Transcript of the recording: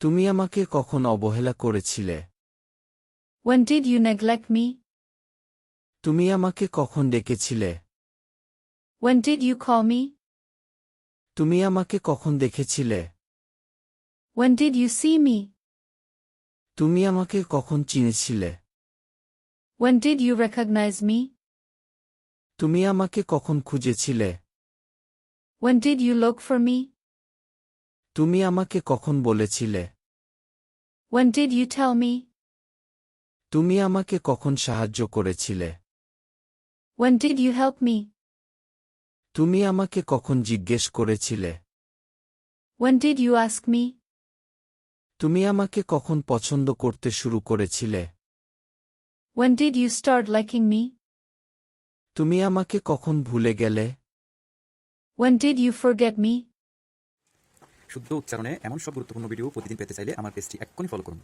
তুমি আমাকে কখন অবহেলা করেছিলে When did you neglect me? তুমি আমাকে কখন ডেকেছিলে When did you call me? তুমি আমাকে কখন দেখেছিলে When did you see me? তুমি আমাকে কখন চিনেছিলে When did you recognize me? তুমি আমাকে কখন খুঁজেছিলে When did you look for me? তুমি আমাকে কখন বলেছিলে When did you tell me? তুমি আমাকে কখন সাহায্য করেছিলে When did you help me? তুমি আমাকে কখন জিজ্ঞেস করেছিলে When did you ask me? তুমি আমাকে কখন পছন্দ করতে শুরু করেছিলে When did you start liking me? তুমি আমাকে কখন ভুলে গেলে When did you forget me? শুদ্ধ উচ্চারণে এমন সব গুরুত্বপূর্ণ ভিডিও প্রতিদিন পেতে চাইলে আমার পেজটি এক্ষুনি ফলো করুন।